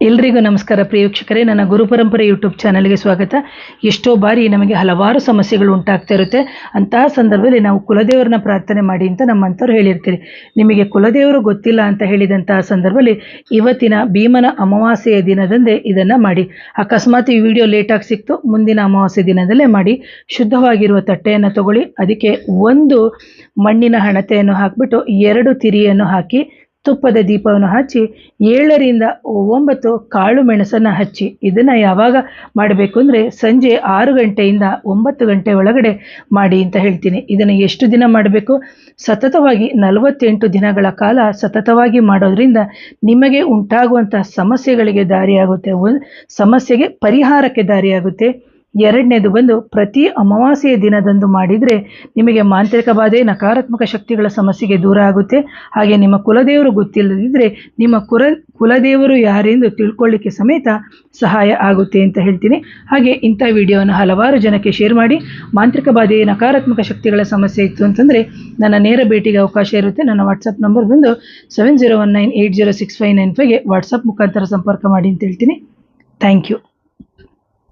ಎಲ್ರಿಗೂ ನಮಸ್ಕಾರ ಪ್ರಿಯ ವೀಕ್ಷಕರೇ ನನ್ನ ಗುರುಪರಂಪರೆ ಯೂಟ್ಯೂಬ್ ಚಾನಲ್ಗೆ ಸ್ವಾಗತ. ಎಷ್ಟೋ ಬಾರಿ ನಮಗೆ ಹಲವಾರು ಸಮಸ್ಯೆಗಳು ಉಂಟಾಗ್ತಾ ಇರುತ್ತೆ. ಅಂತಹ ಸಂದರ್ಭದಲ್ಲಿ ನಾವು ಕುಲದೇವರನ್ನ ಪ್ರಾರ್ಥನೆ ಮಾಡಿ ಅಂತ ನಮ್ಮಂಥವ್ರು ಹೇಳಿರ್ತೀರಿ. ನಿಮಗೆ ಕುಲದೇವರು ಗೊತ್ತಿಲ್ಲ ಅಂತ ಹೇಳಿದಂತಹ ಸಂದರ್ಭದಲ್ಲಿ ಇವತ್ತಿನ ಭೀಮನ ಅಮಾವಾಸ್ಯೆಯ ದಿನದಂದೇ ಇದನ್ನು ಮಾಡಿ. ಅಕಸ್ಮಾತ್ ಈ ವಿಡಿಯೋ ಲೇಟಾಗಿ ಸಿಕ್ತು, ಮುಂದಿನ ಅಮಾವಾಸ್ಯೆ ದಿನದಲ್ಲೇ ಮಾಡಿ. ಶುದ್ಧವಾಗಿರುವ ತಟ್ಟೆಯನ್ನು ತಗೊಳ್ಳಿ. ಅದಕ್ಕೆ ಒಂದು ಮಣ್ಣಿನ ಹಣತೆಯನ್ನು ಹಾಕಿಬಿಟ್ಟು ಎರಡು ತಿರಿಯನ್ನು ಹಾಕಿ ತುಪ್ಪದ ದೀಪವನ್ನು ಹಚ್ಚಿ ಏಳರಿಂದ ಒಂಬತ್ತು ಕಾಳು ಮೆಣಸನ್ನು ಹಚ್ಚಿ. ಇದನ್ನು ಯಾವಾಗ ಮಾಡಬೇಕು ಅಂದರೆ ಸಂಜೆ ಆರು ಗಂಟೆಯಿಂದ ಒಂಬತ್ತು ಗಂಟೆ ಒಳಗಡೆ ಮಾಡಿ ಅಂತ ಹೇಳ್ತೀನಿ. ಇದನ್ನು ಎಷ್ಟು ದಿನ ಮಾಡಬೇಕು? ಸತತವಾಗಿ ನಲವತ್ತೆಂಟು ದಿನಗಳ ಕಾಲ ಸತತವಾಗಿ ಮಾಡೋದ್ರಿಂದ ನಿಮಗೆ ಉಂಟಾಗುವಂಥ ಸಮಸ್ಯೆಗಳಿಗೆ ದಾರಿಯಾಗುತ್ತೆ. ಸಮಸ್ಯೆಗೆ ಪರಿಹಾರಕ್ಕೆ ದಾರಿಯಾಗುತ್ತೆ. ಎರಡನೇದು ಬಂದು ಪ್ರತಿ ಅಮಾವಾಸ್ಯೆಯ ದಿನದಂದು ಮಾಡಿದರೆ ನಿಮಗೆ ಮಾಂತ್ರಿಕ ಬಾಧೆ ನಕಾರಾತ್ಮಕ ಶಕ್ತಿಗಳ ಸಮಸ್ಯೆಗೆ ದೂರ ಆಗುತ್ತೆ. ಹಾಗೆ ನಿಮ್ಮ ಕುಲದೇವರು ಗೊತ್ತಿಲ್ಲದಿದ್ದರೆ ನಿಮ್ಮ ಕುಲ ಕುಲದೇವರು ಯಾರೆಂದು ತಿಳ್ಕೊಳ್ಳಿಕ್ಕೆ ಸಮೇತ ಸಹಾಯ ಆಗುತ್ತೆ ಅಂತ ಹೇಳ್ತೀನಿ. ಹಾಗೆ ಇಂಥ ವಿಡಿಯೋವನ್ನು ಹಲವಾರು ಜನಕ್ಕೆ ಶೇರ್ ಮಾಡಿ. ಮಾಂತ್ರಿಕ ಬಾಧೆ ನಕಾರಾತ್ಮಕ ಶಕ್ತಿಗಳ ಸಮಸ್ಯೆ ಇತ್ತು ಅಂತಂದರೆ ನನ್ನ ನೇರ ಭೇಟಿಗೆ ಅವಕಾಶ ಇರುತ್ತೆ. ನನ್ನ ವಾಟ್ಸಪ್ ನಂಬರ್ ಬಂದು seven zero one nine eight zero six five nine ಫೈವ್ಗೆ WhatsApp ಮುಖಾಂತರ ಸಂಪರ್ಕ ಮಾಡಿ ಅಂತ ಹೇಳ್ತೀನಿ. Thank you